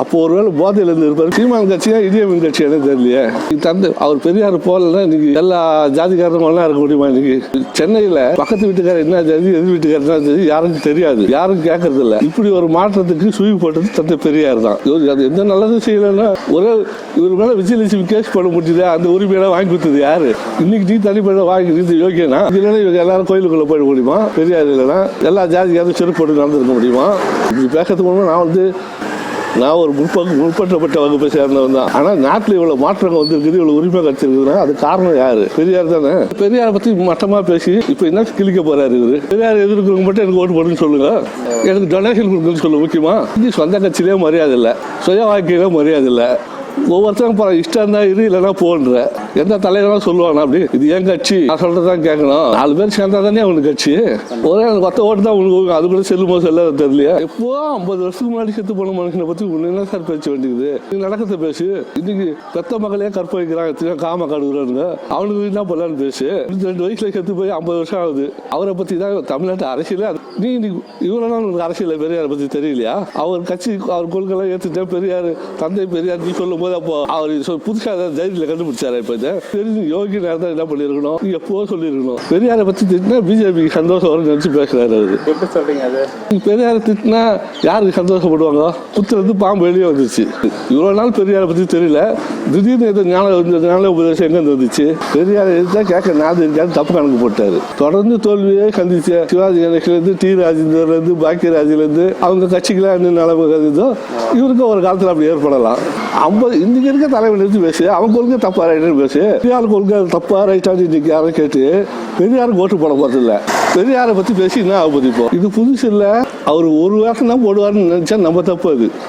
அப்போ ஒருவேளை போதையில இருந்து இருப்பாரு சீமான் கட்சியா இடியமின் கட்சியானே தெரியலையே. தந்து அவர் பெரியார் போகலன்னா இன்னைக்கு எல்லா ஜாதிக்காரங்களும் இருக்க முடியுமா இன்னைக்கு? சென்னையில பக்கத்து வீட்டுக்காரர் என்ன ஜாதி எதிர் வீட்டுக்காரர் என்ன ஜாதி யாருக்கும் தெரியாது. யாரும் கேட்கறது இல்ல இப்படி ஒரு மாற்றத்துக்கு சுழி போட்டது தந்தை பெரியார் தான். இவர் அது எந்த நல்லதும் செய்யலைன்னா ஒரே இவர் மேல விஜயலட்சுமி கேஸ் போட முடியுது அந்த உரிமையெல்லாம் வாங்கி கொடுத்தது யாரு? இன்னைக்கு நீ தனிப்பட்ட வாங்கி கொடுத்து யோகியனா? இல்லைன்னா இவங்க எல்லாரும் கோயிலுக்குள்ள போயிட முடியுமா? பெரியார் இல்லைன்னா எல்லா ஜாதிக்காரும் செருப்பு போட்டு முடியுமா? இப்படி பேசுறதுக்கு நான் வந்து நான் ஒரு முற்பங்கு முற்பற்றப்பட்ட வகுப்பை சேர்ந்தவன் தான். ஆனால் நாட்டில் இவ்வளோ மாற்றங்கள் வந்திருக்குது இவ்வளோ உரிமை கிடைச்சிருக்குதுன்னா அது காரணம் யார்? பெரியார் தானே. பெரியாரை பற்றி மட்டமாக பேசி இப்போ என்ன கிழிக்க போகிறார் இவர்? பெரியார் எதிர்க்கிறவங்க மட்டும் எனக்கு ஓட்டு போடுன்னு சொல்லுங்கள் எனக்கு டொனேஷன் கொடுக்குன்னு சொல்லுங்கள் முக்கியமாக இது சொந்த கட்சியிலே மரியாதை இல்லை. சுய வாழ்க்கையிலே மரியாதை இல்லை. ஒவ்வொருத்தரும் இஷ்டம் தான் இரு இல்லைன்னா போன்ற. எந்த தலைவரும் சொல்லுவாங்க அப்படி இது ஏன் கட்சி? நான் சொல்றதான் கேட்கணும். நாலு பேர் சேர்ந்தா தானே அவனுக்கு கட்சி? ஒரே எனக்கு ஓட்டு தான் உனக்கு அது கூட செல்லுமோ செல்லாத தெரியலையா. எப்போ ஐம்பது வருஷத்துக்கு முன்னாடி செத்து போன மனுஷனை பத்தி உன்னை என்ன சார் பேச்சு வேண்டியது. இது நடக்கத்தை பேசு. இன்னைக்கு பெத்த மகளே கற்பழிக்கிறாங்க. காம கடுகுறாங்க அவனுக்கு என்ன பண்ணலான்னு பேசு. ரெண்டு வயசுல செத்து போய் ஐம்பது வருஷம் ஆகுது. அவரை பத்தி தான் தமிழ்நாட்டு அரசியல நீ இன்னைக்கு இவ்வளவு நாள் உனக்கு அரசியல பெரியாரை பத்தி தெரியலையா? அவர் கட்சி அவர் கொள்கைலாம் ஏத்துட்டேன் பெரியார் தந்தை பெரியார் நீ சொல்லும் போது அப்போ அவர் புதுசாக தைரியத்தில் கண்டுபிடிச்சாரு இப்போ இதை தெரிஞ்சு யோகி நேரத்தில் என்ன பண்ணிருக்கணும் நீ எப்போ சொல்லியிருக்கணும்? பெரியாரை பத்தி திட்டினா பிஜேபி சந்தோஷம் வரும்னு நினைச்சு பேசுறாரு அவரு. எப்படி சொல்றீங்க அது? பெரியாரை திட்டினா யாருக்கு சந்தோஷப்படுவாங்க? புத்துல இருந்து பாம்பு வெளியே வந்துச்சு இவ்வளவு நாள் பெரியாரை பத்தி தெரியல. திடீர்னு ஏதோ ஞான இந்த ஞான உபதேசம் எங்க வந்துச்சு? பெரியாரை எதிர்த்தா கேட்க நாது இருக்காது தப்பு கணக்கு போட்டாரு. தொடர்ந்து தோல்வியே சந்திச்ச சிவாஜி கணேஷ்ல இருந்து டி ராஜேந்திரல இருந்து பாக்கியராஜ்ல இருந்து அவங்க கட்சிக்கெல்லாம் என்ன நிலைமை இருந்ததோ இவருக்கு ஒரு காலத்துல அப்படி ஏற்படலாம். ஐம்பது இன்னைக்கு இருக்க தலைவன் எடுத்து பேசு. அவன் கொள்கை தப்பா ரைட்டுன்னு பேசு பெரியார் கொள்கை தப்பா ரைட்டான்னு இன்னைக்கு யாரும் கேட்டு பெரியாருக்கு ஓட்டு போட போறது பெரியாரை பத்தி பேசி என்ன ஆகுது இப்போ? இது புதுசு இல்லை. அவர் ஒரு வேஷம் தான் போடுவார்னு நினைச்சா நம்ம தப்பு அது.